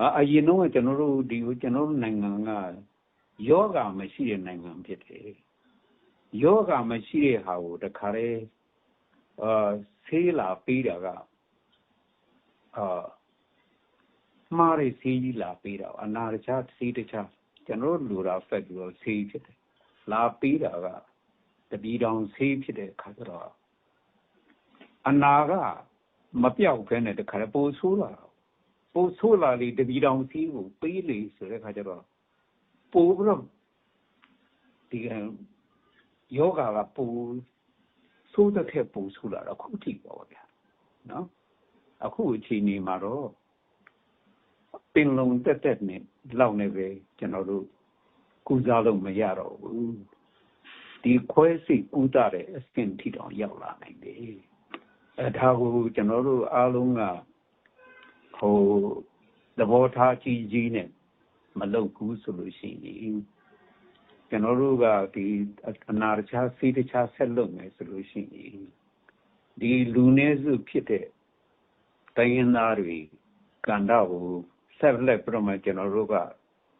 အာအရင်တော့ကျွန်တော်တို့ဒီကျွန်တော်တို့နိုင်ငံကယောဂမရှိတဲ့နိုင်ငံဖြစ်တယ်ယောဂမရှိတဲ့ဟာကိုတခါလေအာဆေးလာပေးတာကအာမှားတဲ့ဆေးကြီးလာပေးတာအနာတခြားဆေးတခြားကျွန်တော်တို့လူတာဖက်ပြီးတော့ဆေးဖြစ်တယ်လာပေးတာကတပီတောင်ဆေးဖြစ်တဲ့ခါကျတော့အနာကမပြောက်ခဲနဲ့တခါလေပိုဆိုးလာ ပိုဆိုးလာလေတပီတောင်ဆေးကိုပေးလေဆိုတဲ့ခါကျတော့ပိုပြီးတော့ဒီယောဂါကပိုဆိုးတဲ့ထက်ပိုဆိုးလာတော့ခုထိပေါ့ဗျာနော်အခုအချိန်นี้မှာတော့ပင်လုံတက်တက်နဲ့လောက်နေပဲကျွန်တော်တို့ကုစားလို့မရတော့ဘူးဒီခွဲစိတ်ကုသတဲ့အဆင့်ထိတောင်ရောက်လာနိုင်တယ်အဲဒါကိုကျွန်တော်တို့အားလုံးက ဟိုသဘောထားကြီးကြီးနဲ့မလုပ်ဘူးဆိုလို့ရှိရင်ကျွန်တော်တို့ကဒီအနာတခြားစီးတခြားဆက်လုပ်မယ်ဆိုလို့ရှိရင်ဒီလူနည်းစုဖြစ်တဲ့တိုင်းရင်းသားတွေကန္တာကိုဆက်လက်ပြမကျွန်တော်တို့က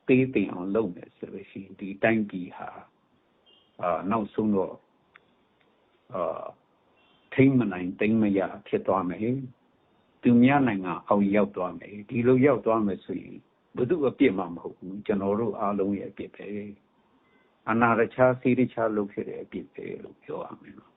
သေးသိအောင်လုပ်မယ်ဆိုလို့ရှိရင်ဒီတိုင်းပြည်ဟာအာနောက်ဆုံးတော့အာထိမ့်မနိုင်တိမ့်မရဖြစ်သွားမယ် သူများနိုင်ငံအောင်ရောက်သွားမယ်ဒီလိုရောက်သွားမယ်ဆိုရင်ဘု து အပြစ်မှမဟုတ်ဘူးကျွန်တော်တို့အားလုံးရဲ့အပြစ်ပဲအနာရချာစီရချာလုပ်ဖြစ်တဲ့အပြစ်ပဲလို့ပြောရမယ်နော်